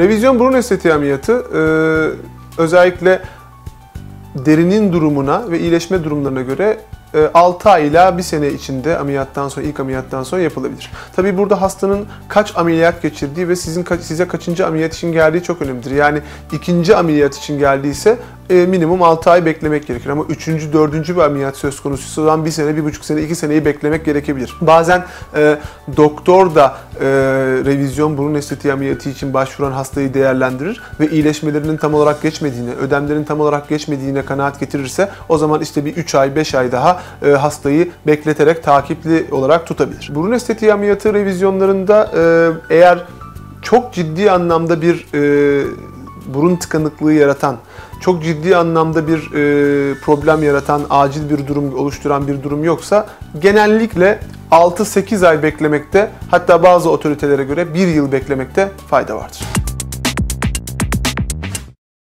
Revizyon burun estetiği ameliyatı e, özellikle derinin durumuna ve iyileşme durumlarına göre 6 ay ila 1 sene içinde ameliyattan sonra ilk ameliyattan sonra yapılabilir. Tabii burada hastanın kaç ameliyat geçirdiği ve sizin size kaçıncı ameliyat için geldiği çok önemlidir. Yani ikinci ameliyat için geldiyse e, minimum 6 ay beklemek gerekir. Ama 3. 4. bir ameliyat söz konusu olan 1 sene, 1,5 sene, 2 seneyi beklemek gerekebilir. Bazen e, doktor da e, revizyon burun estetiği ameliyatı için başvuran hastayı değerlendirir ve iyileşmelerinin tam olarak geçmediğine, ödemlerin tam olarak geçmediğine kanaat getirirse o zaman işte bir 3 ay, 5 ay daha e, hastayı bekleterek takipli olarak tutabilir. Burun estetiği ameliyatı revizyonlarında e, eğer çok ciddi anlamda bir e, burun tıkanıklığı yaratan, çok ciddi anlamda bir e, problem yaratan, acil bir durum oluşturan bir durum yoksa genellikle 6-8 ay beklemekte hatta bazı otoritelere göre 1 yıl beklemekte fayda vardır.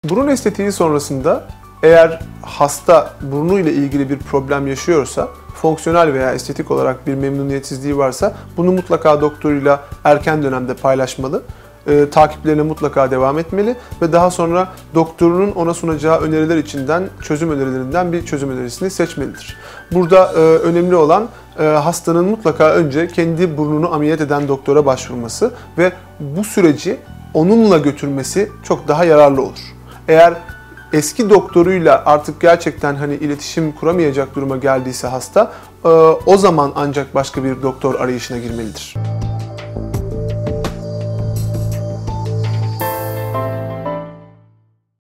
Burun estetiği sonrasında eğer hasta burnu ile ilgili bir problem yaşıyorsa, fonksiyonel veya estetik olarak bir memnuniyetsizliği varsa bunu mutlaka doktoruyla erken dönemde paylaşmalı. E, takiplerine mutlaka devam etmeli ve daha sonra doktorunun ona sunacağı öneriler içinden çözüm önerilerinden bir çözüm önerisini seçmelidir. Burada e, önemli olan e, hastanın mutlaka önce kendi burnunu ameliyat eden doktora başvurması ve bu süreci onunla götürmesi çok daha yararlı olur. Eğer eski doktoruyla artık gerçekten hani iletişim kuramayacak duruma geldiyse hasta o zaman ancak başka bir doktor arayışına girmelidir.